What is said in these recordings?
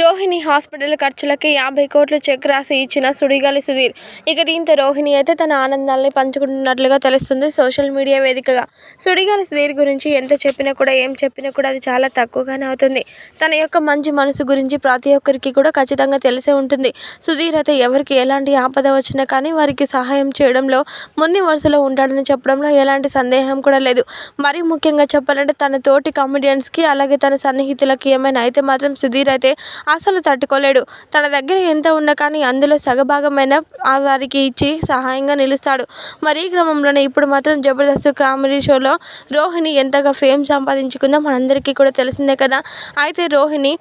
Rohini hospital ఖర్చులకి యాభై కోట్లు చెక్ రాసి ఇచ్చిన సుడిగాలి సుధీర్. ఇక దీంతో రోహిణి అయితే తన ఆనందాన్ని పంచుకుంటున్నట్లుగా తెలుస్తుంది సోషల్ మీడియా వేదికగా. సుడిగాలి సుధీర్ గురించి ఎంత చెప్పినా కూడా ఏం చెప్పినా కూడా అది చాలా తక్కువగానే అవుతుంది. తన యొక్క మంచి మనసు గురించి ప్రతి ఒక్కరికి కూడా ఖచ్చితంగా తెలిసే ఉంటుంది. సుధీర్ అయితే ఎవరికి ఎలాంటి ఆపద వచ్చినా కానీ వారికి సహాయం చేయడంలో ముందు వరుసలో ఉంటాడని చెప్పడంలో ఎలాంటి సందేహం కూడా లేదు. మరీ ముఖ్యంగా చెప్పాలంటే తన తోటి కామెడియన్స్కి అలాగే తన సన్నిహితులకి ఏమైనా అయితే మాత్రం సుధీర్ అయితే అసలు తట్టుకోలేడు. తన దగ్గర ఎంత ఉన్నా కానీ అందులో సగభాగమైన ఆ వారికి ఇచ్చి సహాయంగా నిలుస్తాడు. మరి ఈ క్రమంలోనే ఇప్పుడు మాత్రం జబర్దస్త్ కామెడీ షోలో రోహిణి ఎంతగా ఫేమ్ సంపాదించుకుందో మనందరికీ కూడా తెలిసిందే కదా. అయితే రోహిణి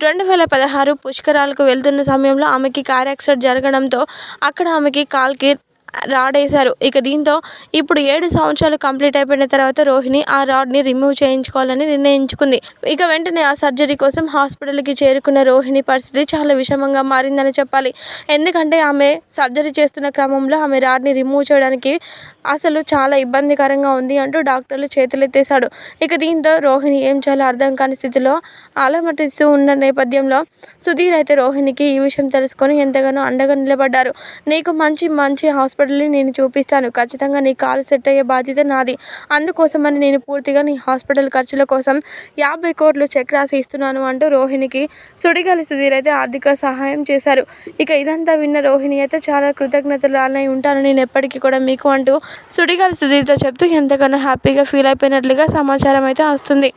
రెండు వేల పదహారు పుష్కరాలకు వెళ్తున్న సమయంలో ఆమెకి కార్ యాక్సిడెంట్ జరగడంతో అక్కడ ఆమెకి కాల్కి రాడేశారు. ఇక దీంతో ఇప్పుడు ఏడు సంవత్సరాలు కంప్లీట్ అయిపోయిన తర్వాత రోహిణి ఆ రాడ్ని రిమూవ్ చేయించుకోవాలని నిర్ణయించుకుంది. ఇక వెంటనే ఆ సర్జరీ కోసం హాస్పిటల్కి చేరుకున్న రోహిణి పరిస్థితి చాలా విషమంగా మారిందని చెప్పాలి. ఎందుకంటే ఆమె సర్జరీ చేస్తున్న క్రమంలో ఆమె రాడ్ని రిమూవ్ చేయడానికి అసలు చాలా ఇబ్బందికరంగా ఉంది అంటూ డాక్టర్లు చేతులెత్తేశాడు. ఇక దీంతో రోహిణి ఏం చేయాలో అర్థం కాని స్థితిలో అలమటిస్తూ ఉన్న నేపథ్యంలో సుధీర్ అయితే రోహిణికి ఈ విషయం తెలుసుకొని ఎంతగానో అండగా నిలబడ్డారు. నీకు మంచి మంచి హాస్పిటల్ని నేను చూపిస్తాను. ఖచ్చితంగా నీ కాలు సెట్ అయ్యే బాధ్యత నాది. అందుకోసమని నేను పూర్తిగా నీ హాస్పిటల్ ఖర్చుల కోసం యాభై కోట్లు చెక్ రాసి ఇస్తున్నాను అంటూ రోహిణికి సుడిగాలి సుధీర్ అయితే ఆర్థిక సహాయం చేశారు. ఇక ఇదంతా విన్న రోహిణి అయితే చాలా కృతజ్ఞతలు ఉంటాను నేను ఎప్పటికీ కూడా మీకు అంటూ సుడిగాలి సుధీర్తో చెప్తూ ఎంతగానో హ్యాపీగా ఫీల్ అయిపోయినట్లుగా సమాచారం అయితే వస్తుంది.